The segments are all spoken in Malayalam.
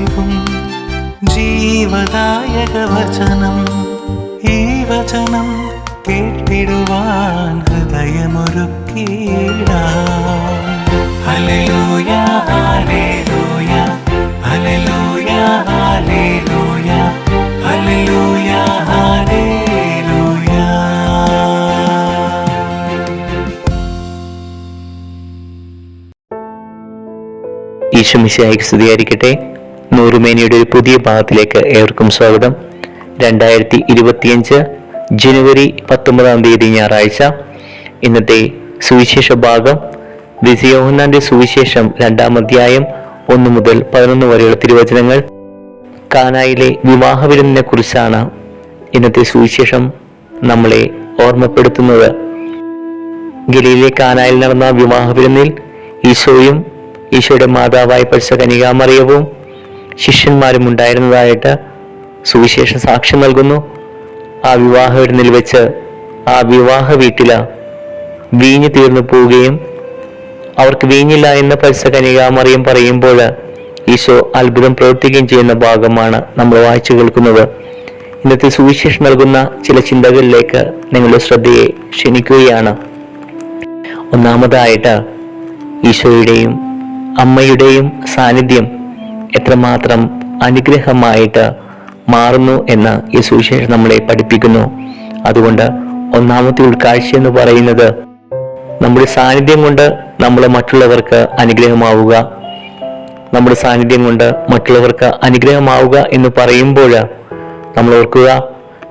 ഫലമേകും ജീവദായക വചനം ഈ വചനം കേട്ടിടുവാൻ ഹൃദയമൊരുക്കി ഹല്ലേലൂയ ഹല്ലേലൂയ ഹല്ലേലൂയ ഹല്ലേലൂയ ഹല്ലേലൂയ ഹല്ലേലൂയ. ഈശോമിശിയായിക്ക് സ്തുതിയായിരിക്കട്ടെ. നൂറുമേനിയുടെ ഒരു പുതിയ ഭാഗത്തിലേക്ക് ഏവർക്കും സ്വാഗതം. രണ്ടായിരത്തി ഇരുപത്തിയഞ്ച് ജനുവരി പത്തൊമ്പതാം തീയതി ഞായറാഴ്ച. ഇന്നത്തെ സുവിശേഷ ഭാഗം. വിജയോഹന്നാന്റെ സുവിശേഷം രണ്ടാം അധ്യായം ഒന്ന് മുതൽ പതിനൊന്ന് വരെയുള്ള തിരുവചനങ്ങൾ. കാനായിലെ വിവാഹ വിരുന്നിനെ കുറിച്ചാണ് ഇന്നത്തെ സുവിശേഷം നമ്മളെ ഓർമ്മപ്പെടുത്തുന്നത്. ഗലിയിലെ കാനായിൽ നടന്ന വിവാഹ വിരുന്നിൽ ഈശോയും ഈശോയുടെ മാതാവായ പരിശ കനികാമറിയവും ശിഷ്യന്മാരും ഉണ്ടായിരുന്നതായിട്ട് സുവിശേഷ സാക്ഷ്യം നൽകുന്നു. ആ വിവാഹ വിരുന്നിൽ വെച്ച് ആ വിവാഹ വീട്ടിൽ വീഞ്ഞു തീർന്നു പോവുകയും അവർക്ക് വീഞ്ഞില്ല എന്ന പരിസ മറിയം പറയുമ്പോൾ ഈശോ അത്ഭുതം പ്രവർത്തിക്കുകയും ചെയ്യുന്ന ഭാഗമാണ് നമ്മൾ വായിച്ചു കേൾക്കുന്നത്. ഇന്നത്തെ സുവിശേഷം നൽകുന്ന ചില ചിന്തകളിലേക്ക് നിങ്ങളുടെ ശ്രദ്ധയെ ക്ഷണിക്കുകയാണ്. ഒന്നാമതായിട്ട് ഈശോയുടെയും അമ്മയുടെയും സാന്നിധ്യം എത്രമാത്രം അനുഗ്രഹമായിട്ട് മാറുന്നു എന്ന് ഈ സുവിശേഷം നമ്മളെ പഠിപ്പിക്കുന്നു. അതുകൊണ്ട് ഒന്നാമത്തെ ഉൾക്കാഴ്ച എന്ന് പറയുന്നത് നമ്മുടെ സാന്നിധ്യം കൊണ്ട് നമ്മൾ മറ്റുള്ളവർക്ക് അനുഗ്രഹമാവുക. നമ്മുടെ സാന്നിധ്യം കൊണ്ട് മറ്റുള്ളവർക്ക് അനുഗ്രഹമാവുക എന്ന് പറയുമ്പോൾ നമ്മൾ ഓർക്കുക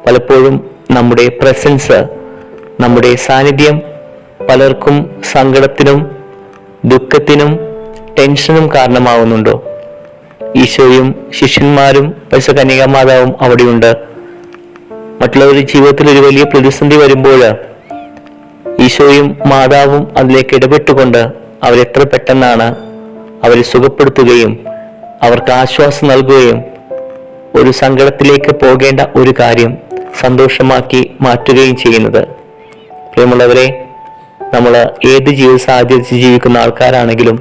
പലപ്പോഴും നമ്മുടെ പ്രസൻസ് നമ്മുടെ സാന്നിധ്യം പലർക്കും സങ്കടത്തിനും ദുഃഖത്തിനും ടെൻഷനും കാരണമാവുന്നുണ്ടോ? ഈശോയും ശിഷ്യന്മാരും പരിശുദ്ധ കന്യകാമാതാവും അവിടെയുണ്ട്. മറ്റുള്ളവരുടെ ജീവിതത്തിൽ ഒരു വലിയ പ്രതിസന്ധി വരുമ്പോൾ ഈശോയും മാതാവും അതിലേക്ക് ഇടപെട്ടുകൊണ്ട് അവരെത്ര പെട്ടെന്നാണ് അവരെ സുഖപ്പെടുത്തുകയും അവർക്ക് ആശ്വാസം നൽകുകയും ഒരു സങ്കടത്തിലേക്ക് പോകേണ്ട ഒരു കാര്യം സന്തോഷമാക്കി മാറ്റുകയും ചെയ്യുന്നത്. പ്രിയമുള്ളവരെ നമ്മൾ ഏത് ജീവിത സാഹചര്യത്തിൽ ജീവിക്കുന്ന ആൾക്കാരാണെങ്കിലും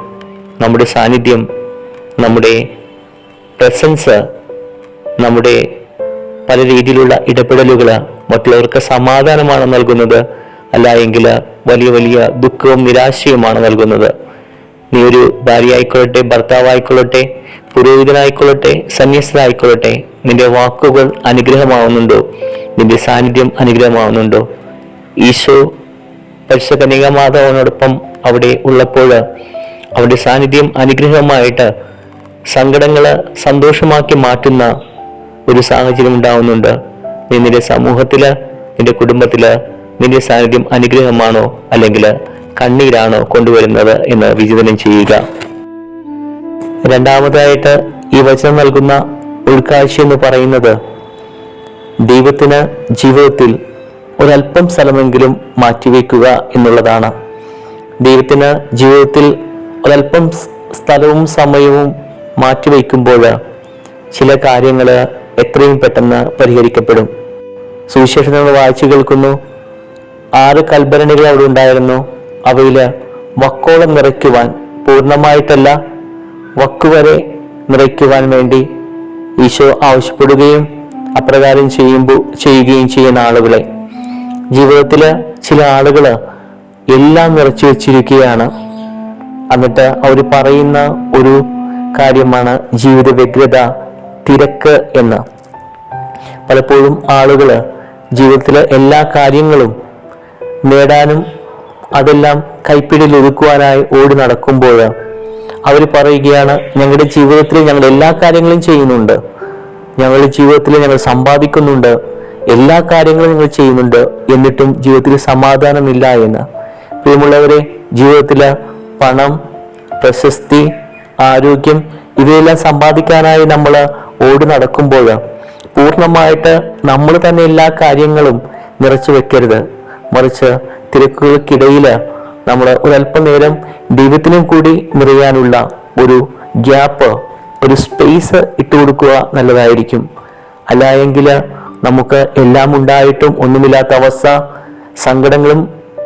നമ്മുടെ സാന്നിധ്യം നമ്മുടെ പ്രസൻസ് നമ്മുടെ പല രീതിയിലുള്ള ഇടപെടലുകൾ മറ്റുള്ളവർക്ക് സമാധാനമാണ് നൽകുന്നത്. അല്ല എങ്കിൽ വലിയ വലിയ ദുഃഖവും നിരാശയുമാണ് നൽകുന്നത്. നീ ഒരു ഭാര്യ ആയിക്കൊള്ളട്ടെ ഭർത്താവായിക്കൊള്ളട്ടെ പുരോഹിതനായിക്കൊള്ളട്ടെ സന്യസ്തനായിക്കൊള്ളട്ടെ നിന്റെ വാക്കുകൾ അനുഗ്രഹമാവുന്നുണ്ടോ? നിന്റെ സാന്നിധ്യം അനുഗ്രഹമാവുന്നുണ്ടോ? ഈശോ പരിശുദ്ധ കന്യകാമാതാവിനോടൊപ്പം അവിടെ ഉള്ളപ്പോൾ അവന്റെ സാന്നിധ്യം അനുഗ്രഹമായിട്ട് സങ്കടങ്ങൾ സന്തോഷമാക്കി മാറ്റുന്ന ഒരു സാഹചര്യം ഉണ്ടാവുന്നുണ്ട്. നീ നിന്റെ സമൂഹത്തിൽ നിന്റെ കുടുംബത്തിൽ നിന്റെ സാന്നിധ്യം അനുഗ്രഹമാണോ അല്ലെങ്കിൽ കണ്ണീരാണോ കൊണ്ടുവരുന്നത് എന്ന് വിചിന്തനം ചെയ്യുക. രണ്ടാമതായിട്ട് ഈ വചനം നൽകുന്ന ഉൾക്കാഴ്ച എന്ന് പറയുന്നത് ദൈവത്തിന് ജീവിതത്തിൽ ഒരല്പം സ്ഥലമെങ്കിലും മാറ്റിവെക്കുക എന്നുള്ളതാണ്. ദൈവത്തിന് ജീവിതത്തിൽ ഒരല്പം സ്ഥലവും സമയവും മാറ്റിവെക്കുമ്പോൾ ചില കാര്യങ്ങൾ എത്രയും പെട്ടെന്ന് പരിഹരിക്കപ്പെടും. സുവിശേഷം നമ്മൾ വായിച്ചു കേൾക്കുന്നു. ആറ് കൽഭരണികൾ അവിടെ ഉണ്ടായിരുന്നു. അവയിൽ വക്കോളം നിറയ്ക്കുവാൻ പൂർണമായിട്ടല്ല വക്കുവരെ നിറയ്ക്കുവാൻ വേണ്ടി ഈശോ ആവശ്യപ്പെടുകയും അപ്രകാരം ചെയ്യുമ്പോൾ ചെയ്യുകയും ചെയ്യുന്ന ആളുകളെ. ജീവിതത്തിൽ ചില ആളുകൾ എല്ലാം നിറച്ചു വെച്ചിരിക്കുകയാണ്. എന്നിട്ട് അവർ പറയുന്ന ഒരു കാര്യമാണ് ജീവിത വ്യഗ്രത തിരക്ക് എന്ന്. പലപ്പോഴും ആളുകൾ ജീവിതത്തിലെ എല്ലാ കാര്യങ്ങളും നേടാനും അതെല്ലാം കൈപ്പിടിയിൽ ഒതുക്കുവാനായി ഓടി നടക്കുമ്പോൾ അവർ പറയുകയാണ് ഞങ്ങളുടെ ജീവിതത്തിൽ ഞങ്ങൾ എല്ലാ കാര്യങ്ങളും ചെയ്യുന്നുണ്ട്. ഞങ്ങളുടെ ജീവിതത്തിൽ ഞങ്ങൾ സമ്പാദിക്കുന്നുണ്ട്. എല്ലാ കാര്യങ്ങളും ഞങ്ങൾ ചെയ്യുന്നുണ്ട്. എന്നിട്ടും ജീവിതത്തിൽ സമാധാനമില്ല എന്ന്. പ്രിയമുള്ളവരെ ജീവിതത്തിൽ പണം പ്രശസ്തി ആരോഗ്യം ഇവയെല്ലാം സമ്പാദിക്കാനായി നമ്മൾ ഓടി നടക്കുമ്പോൾ പൂർണമായിട്ട് നമ്മൾ തന്നെ എല്ലാ കാര്യങ്ങളും നിറച്ചു വെക്കരുത്. മറിച്ച് തിരക്കുകൾക്കിടയിൽ നമ്മൾ ഒരല്പം നേരം ദൈവത്തിനും കൂടി നിറയാനുള്ള ഒരു ഗ്യാപ്പ് ഒരു സ്പേസ് ഇട്ടുകൊടുക്കുക നല്ലതായിരിക്കും. അല്ല എങ്കിൽ നമുക്ക് എല്ലാം ഉണ്ടായിട്ടും ഒന്നുമില്ലാത്ത അവസ്ഥ സങ്കടങ്ങളും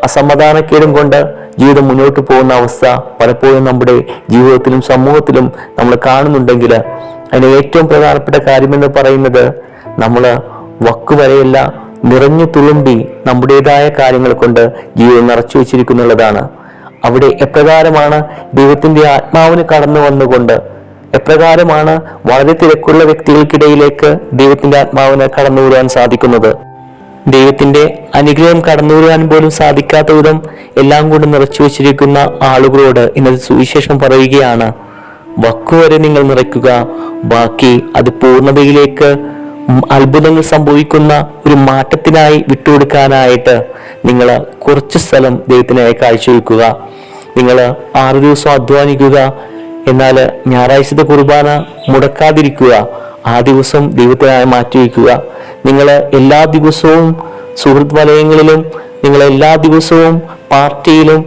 അസമാധാനക്കേടും കൊണ്ട് ജീവിതം മുന്നോട്ട് പോകുന്ന അവസ്ഥ പലപ്പോഴും നമ്മുടെ ജീവിതത്തിലും സമൂഹത്തിലും നമ്മൾ കാണുന്നുണ്ടെങ്കിൽ അതിന് ഏറ്റവും പ്രധാനപ്പെട്ട കാര്യമെന്ന് പറയുന്നത് നമ്മൾ വക്കുവരെയല്ല നിറഞ്ഞു തുളുമ്പി നമ്മുടേതായ കാര്യങ്ങൾ കൊണ്ട് ജീവിതം നിറച്ചു വെച്ചിരിക്കുന്നുള്ളതാണ്. അവിടെ എപ്രകാരമാണ് ദൈവത്തിന്റെ ആത്മാവിന് കടന്നു വന്നുകൊണ്ട് എപ്രകാരമാണ് വളരെ തിരക്കുള്ള വ്യക്തികൾക്കിടയിലേക്ക് ദൈവത്തിന്റെ ആത്മാവിന് കടന്നു വരുവാൻ സാധിക്കുന്നത്? ദൈവത്തിന്റെ അനുഗ്രഹം കടന്നു വരുവാൻ പോലും സാധിക്കാത്ത വിധം എല്ലാം കൊണ്ട് നിറച്ചു വെച്ചിരിക്കുന്ന ആളുകളോട് ഇന്നത്തെ സുവിശേഷം പറയുകയാണ് വക്കുവരെ നിങ്ങൾ നിറയ്ക്കുക. ബാക്കി അത് പൂർണതയിലേക്ക് അത്ഭുതങ്ങൾ സംഭവിക്കുന്ന ഒരു മാറ്റത്തിനായി വിട്ടുകൊടുക്കാനായിട്ട് നിങ്ങൾ കുറച്ച് സ്ഥലം ദൈവത്തിനായി കാഴ്ചവെക്കുക. നിങ്ങൾ ആറു ദിവസം അധ്വാനിക്കുക. എന്നാൽ ഞായറാഴ്ചത്തെ കുർബാന മുടക്കാതിരിക്കുക. ആ ദിവസം ദൈവത്തിനായി മാറ്റിവെക്കുക. നിങ്ങൾ എല്ലാ ദിവസവും സുഹൃത്ത് വലയങ്ങളിലും നിങ്ങളെ എല്ലാ ദിവസവും പാർട്ടിയിലും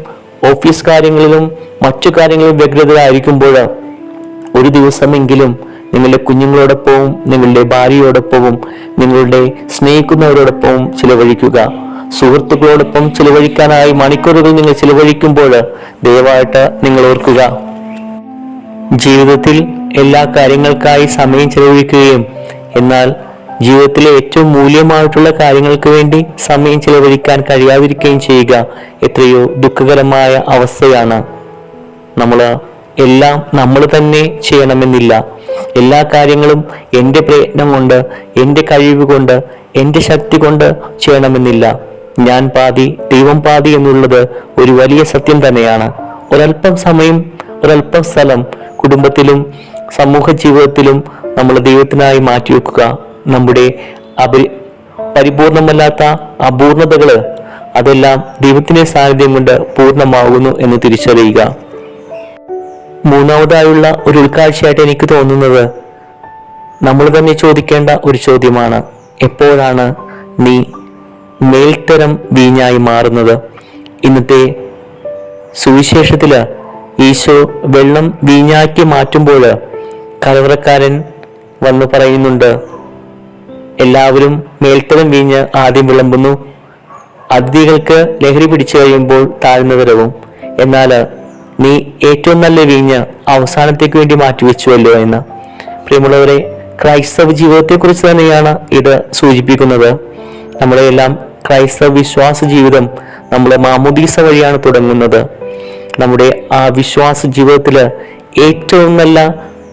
ഓഫീസ് കാര്യങ്ങളിലും മറ്റു കാര്യങ്ങളിലും വ്യഗ്രതരായിരിക്കുമ്പോൾ ഒരു ദിവസമെങ്കിലും നിങ്ങളുടെ കുഞ്ഞുങ്ങളോടൊപ്പവും നിങ്ങളുടെ ഭാര്യയോടൊപ്പവും നിങ്ങളുടെ സ്നേഹിക്കുന്നവരോടൊപ്പവും ചിലവഴിക്കുക. സുഹൃത്തുക്കളോടൊപ്പം ചിലവഴിക്കാനായി മണിക്കൂറുകൾ നിങ്ങൾ ചിലവഴിക്കുമ്പോൾ ദയവായിട്ട് നിങ്ങൾ ഓർക്കുക. ജീവിതത്തിൽ എല്ലാ കാര്യങ്ങൾക്കായി സമയം ചിലവഴിക്കുകയും എന്നാൽ ജീവിതത്തിലെ ഏറ്റവും മൂല്യമായിട്ടുള്ള കാര്യങ്ങൾക്ക് വേണ്ടി സമയം ചിലവഴിക്കാൻ കഴിയാതിരിക്കുകയും ചെയ്യുക എത്രയോ ദുഃഖകരമായ അവസ്ഥയാണ്. നമ്മൾ എല്ലാം നമ്മൾ തന്നെ ചെയ്യണമെന്നില്ല. എല്ലാ കാര്യങ്ങളും എന്റെ പ്രയത്നം കൊണ്ട് എന്റെ കഴിവ് കൊണ്ട് എന്റെ ശക്തി കൊണ്ട് ചെയ്യണമെന്നില്ല. ഞാൻ പാതി ദൈവം പാതി എന്നുള്ളത് ഒരു വലിയ സത്യം തന്നെയാണ്. ഒരല്പം സമയം ഒരല്പം സ്ഥലം കുടുംബത്തിലും സമൂഹ ജീവിതത്തിലും നമ്മൾ ദൈവത്തിനായി മാറ്റിവെക്കുക. നമ്മുടെ അപരി പരിപൂർണമല്ലാത്ത അപൂർണതകൾ അതെല്ലാം ദൈവത്തിന്റെ സാന്നിധ്യം കൊണ്ട് പൂർണമാകുന്നു എന്ന് തിരിച്ചറിയുക. മൂന്നാമതായുള്ള ഒരു ഉൾക്കാഴ്ചയായിട്ട് എനിക്ക് തോന്നുന്നത് നമ്മൾ തന്നെ ചോദിക്കേണ്ട ഒരു ചോദ്യമാണ്. എപ്പോഴാണ് നീ മേൽത്തരം വീഞ്ഞായി മാറുന്നത്? ഇന്നത്തെ സുവിശേഷത്തിൽ ഈശോ വെള്ളം വീഞ്ഞാക്കി മാറ്റുമ്പോൾ കലവറക്കാരൻ വന്ന് പറയുന്നുണ്ട് എല്ലാവരും മേൽത്തരം വീഞ്ഞ് ആദ്യം വിളമ്പുന്നു. അതിഥികൾക്ക് ലഹരി പിടിച്ചു കഴിയുമ്പോൾ താഴ്ന്നവരവും എന്നാൽ നീ ഏറ്റവും നല്ല വീഞ്ഞ് അവസാനത്തേക്ക് വേണ്ടി മാറ്റിവെച്ചുവല്ലോ എന്ന്. പ്രിയമുള്ളവരെ ക്രൈസ്തവ ജീവിതത്തെക്കുറിച്ച് തന്നെയാണ് ഇത് സൂചിപ്പിക്കുന്നത്. നമ്മളെല്ലാം ക്രൈസ്തവ വിശ്വാസ ജീവിതം നമ്മളെ മാമുദീസ വഴിയാണ് തുടങ്ങുന്നത്. നമ്മുടെ ആ വിശ്വാസ ജീവിതത്തിൽ ഏറ്റവും നല്ല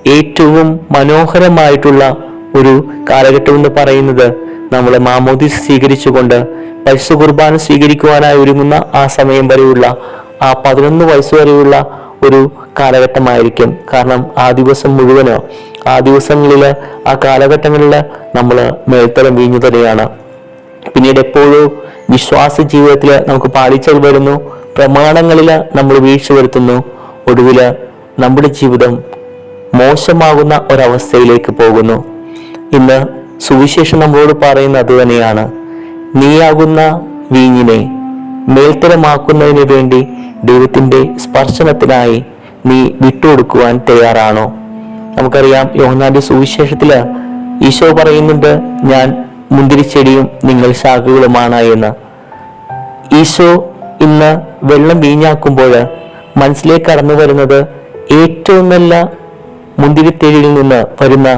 ഏറ്റവും മനോഹരമായിട്ടുള്ള ഒരു കാലഘട്ടം എന്ന് പറയുന്നത് നമ്മൾ മാമോദി സ്വീകരിച്ചുകൊണ്ട് പരിശുദ്ധ കുർബാന സ്വീകരിക്കുവാനായി ഒരുങ്ങുന്ന ആ സമയം വരെയുള്ള ആ പതിനൊന്ന് വയസ്സ് വരെയുള്ള ഒരു കാലഘട്ടമായിരിക്കും. കാരണം ആ ദിവസം മുഴുവനോ ആ ദിവസങ്ങളിൽ ആ കാലഘട്ടങ്ങളിൽ നമ്മൾ മേൽത്തരം വീഞ്ഞു തന്നെയാണ് പിന്നീട് എപ്പോഴും വിശ്വാസ ജീവിതത്തിൽ നമുക്ക് പാലിച്ചൽ വരുന്നു പ്രമാണങ്ങളിൽ നമ്മൾ വീഴ്ച വരുത്തുന്നു ഒടുവിൽ നമ്മുടെ ജീവിതം മോശമാകുന്ന ഒരവസ്ഥയിലേക്ക് പോകുന്നു. ഇന്ന് സുവിശേഷം നമ്മളോട് പറയുന്ന അത് തന്നെയാണ്. നീയാകുന്ന വീഞ്ഞിനെ മേൽത്തരമാക്കുന്നതിന് വേണ്ടി ദൈവത്തിന്റെ സ്പർശനത്തിനായി നീ വിട്ടുകൊടുക്കുവാൻ തയ്യാറാണോ? നമുക്കറിയാം യോഹനാന്റെ സുവിശേഷത്തിൽ ഈശോ പറയുന്നുണ്ട് ഞാൻ മുന്തിരിച്ചെടിയും നിങ്ങൾ ശാഖകളുമാണ് എന്ന്. ഈശോ ഇന്ന് വെള്ളം വീഞ്ഞാക്കുമ്പോൾ മനസ്സിലേക്ക് കടന്നു വരുന്നത് ഏറ്റവും നല്ല മുന്തിരിത്തേഴിൽ നിന്ന് വരുന്ന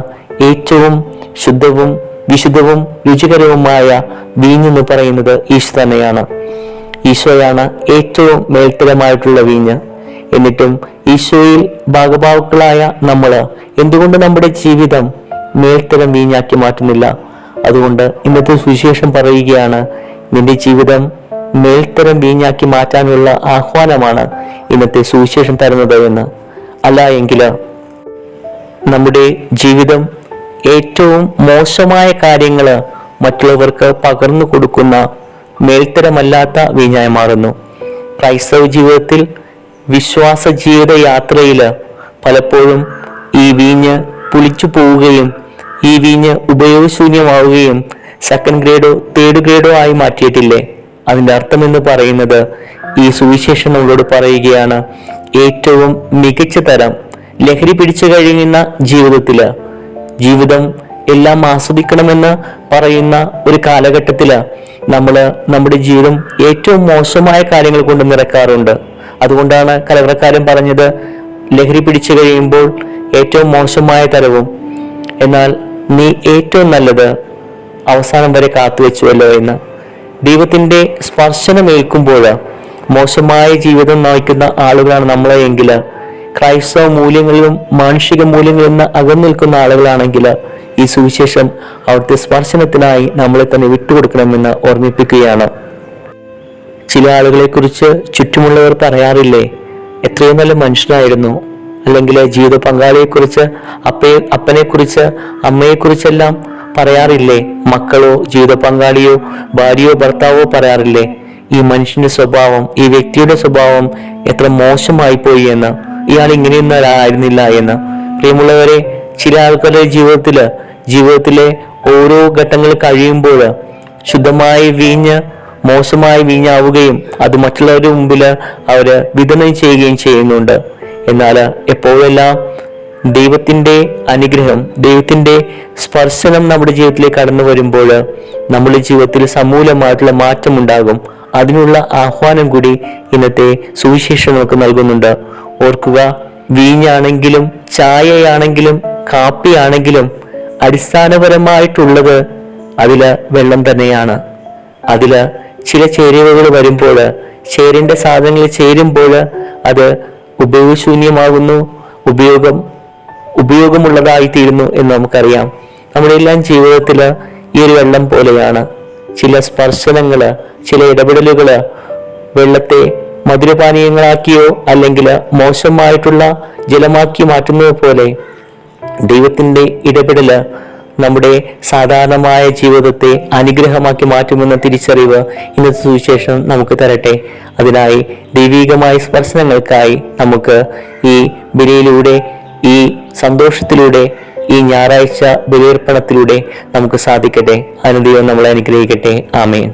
ഏറ്റവും ശുദ്ധവും വിശുദ്ധവും രുചികരവുമായ വീഞ്ഞെന്ന് പറയുന്നത് ഈശോ തന്നെയാണ്. ഈശോയാണ് ഏറ്റവും മേൽത്തരമായിട്ടുള്ള വീഞ്ഞ്. എന്നിട്ടും ഈശോയിൽ ഭാഗഭാവുക്കളായ നമ്മൾ എന്തുകൊണ്ട് നമ്മുടെ ജീവിതം മേൽത്തരം വീഞ്ഞാക്കി മാറ്റുന്നില്ല? അതുകൊണ്ട് ഇന്നത്തെ സുവിശേഷം പറയുകയാണ് നിന്റെ ജീവിതം മേൽത്തരം വീഞ്ഞാക്കി മാറ്റാനുള്ള ആഹ്വാനമാണ് ഇന്നത്തെ സുവിശേഷം തരുന്നത് എന്ന്. അല്ല എങ്കിൽ നമ്മുടെ ജീവിതം ഏറ്റവും മോശമായ കാര്യങ്ങൾ മറ്റുള്ളവർക്ക് പകർന്നു കൊടുക്കുന്ന മേൽത്തരമല്ലാത്ത വീഞ്ഞായി മാറുന്നു. ക്രൈസ്തവ ജീവിതത്തിൽ വിശ്വാസ ജീവിത യാത്രയിൽ പലപ്പോഴും ഈ വീഞ്ഞ് പുളിച്ചു പോവുകയും ഈ വീഞ്ഞ് ഉപയോഗശൂന്യമാവുകയും സെക്കൻഡ് ഗ്രേഡോ തേർഡ് ഗ്രേഡോ ആയി മാറ്റിയിട്ടില്ലേ? അതിന്റെ അർത്ഥം എന്ന് പറയുന്നത് ഈ സുവിശേഷം നമ്മളോട് പറയുകയാണ് ഏറ്റവും മികച്ച തരം ലഹരി പിടിച്ചു കഴിയുന്ന ജീവിതത്തിൽ ജീവിതം എല്ലാം ആസ്വദിക്കണമെന്ന് പറയുന്ന ഒരു കാലഘട്ടത്തിൽ നമ്മൾ നമ്മുടെ ജീവിതം ഏറ്റവും മോശമായ കാര്യങ്ങൾ കൊണ്ട് നിറക്കാറുണ്ട്. അതുകൊണ്ടാണ് കലവറക്കാരൻ പറഞ്ഞത് ലഹരി പിടിച്ചു കഴിയുമ്പോൾ ഏറ്റവും മോശമായ തരവും. എന്നാൽ നീ ഏറ്റവും നല്ലത് അവസാനം വരെ കാത്തുവെച്ചുവല്ലോ എന്ന്. ദൈവത്തിന്റെ സ്പർശനമേൽക്കുമ്പോൾ മോശമായ ജീവിതം നയിക്കുന്ന ആളുകളാണ് നമ്മളെ എങ്കിൽ ക്രൈസ്തവ മൂല്യങ്ങളിലും മാനുഷിക മൂല്യങ്ങളിൽ നിന്ന് അകന്നു നിൽക്കുന്ന ആളുകളാണെങ്കിൽ ഈ സുവിശേഷം അവിടുത്തെ സ്പർശനത്തിനായി നമ്മളെ തന്നെ വിട്ടുകൊടുക്കണമെന്ന് ഓർമ്മിപ്പിക്കുകയാണ്. ചില ആളുകളെ കുറിച്ച് ചുറ്റുമുള്ളവർ പറയാറില്ലേ എത്രയും നല്ല മനുഷ്യനായിരുന്നു. അല്ലെങ്കിൽ ജീവിത പങ്കാളിയെക്കുറിച്ച് അപ്പയെ അപ്പനെക്കുറിച്ച് അമ്മയെക്കുറിച്ചെല്ലാം പറയാറില്ലേ മക്കളോ ജീവിത പങ്കാളിയോ ഭാര്യയോ ഭർത്താവോ പറയാറില്ലേ ഈ മനുഷ്യന്റെ സ്വഭാവം ഈ വ്യക്തിയുടെ സ്വഭാവം എത്ര മോശമായി പോയി എന്ന്. ഇയാൾ ഇങ്ങനെയൊന്നും ആയിരുന്നില്ല എന്ന്. പ്രിയമുള്ളവരെ ചില ആൾക്കാരുടെ ജീവിതത്തിൽ ജീവിതത്തിലെ ഓരോ ഘട്ടങ്ങൾ കഴിയുമ്പോൾ ശുദ്ധമായി വീഞ്ഞ് മോശമായി വീഞ്ഞാവുകയും അത് മറ്റുള്ളവരുടെ മുമ്പിൽ അവർ വിതരണം ചെയ്യുകയും ചെയ്യുന്നുണ്ട്. എന്നാൽ എപ്പോഴെല്ലാം ദൈവത്തിന്റെ അനുഗ്രഹം ദൈവത്തിന്റെ സ്പർശനം നമ്മുടെ ജീവിതത്തിലേക്ക് കടന്നു വരുമ്പോൾ നമ്മുടെ ജീവിതത്തിൽ സമൂലമായിട്ടുള്ള മാറ്റമുണ്ടാകും. അതിനുള്ള ആഹ്വാനം കൂടി ഇന്നത്തെ സുവിശേഷം നൽകുന്നുണ്ട്. ഓർക്കുക വീഞ്ഞാണെങ്കിലും ചായയാണെങ്കിലും കാപ്പിയാണെങ്കിലും അടിസ്ഥാനപരമായിട്ടുള്ളത് അതിൽ വെള്ളം തന്നെയാണ്. അതിൽ ചില ചേരുവകൾ വരുമ്പോൾ ചേരേണ്ട സാധനങ്ങൾ ചേരുമ്പോൾ അത് ഉപയോഗശൂന്യമാകുന്നു ഉപയോഗം ഉപയോഗമുള്ളതായി തീരുന്നു എന്ന് നമുക്കറിയാം. നമ്മുടെ എല്ലാം ജീവിതത്തിൽ ഈ ഒരു വെള്ളം പോലെയാണ്. ചില സ്പർശനങ്ങൾ ചില ഇടപെടലുകൾ വെള്ളത്തെ മധുരപാനീയങ്ങളാക്കിയോ അല്ലെങ്കിൽ മോശമായിട്ടുള്ള ജലമാക്കി മാറ്റുന്നത് പോലെ ദൈവത്തിന്റെ ഇടപെടൽ നമ്മുടെ സാധാരണമായ ജീവിതത്തെ അനുഗ്രഹമാക്കി മാറ്റുമെന്ന തിരിച്ചറിവ് ഇന്നത്തെ സുവിശേഷം നമുക്ക് തരട്ടെ. അതിനായി ദൈവികമായ സ്പർശനങ്ങൾക്കായി നമുക്ക് ഈ ബലിയിലൂടെ ഈ സന്തോഷത്തിലൂടെ ഈ ഞായറാഴ്ച ബലിയർപ്പണത്തിലൂടെ നമുക്ക് സാധിക്കട്ടെ. അനുദൈവം നമ്മളെ അനുഗ്രഹിക്കട്ടെ. ആമേൻ.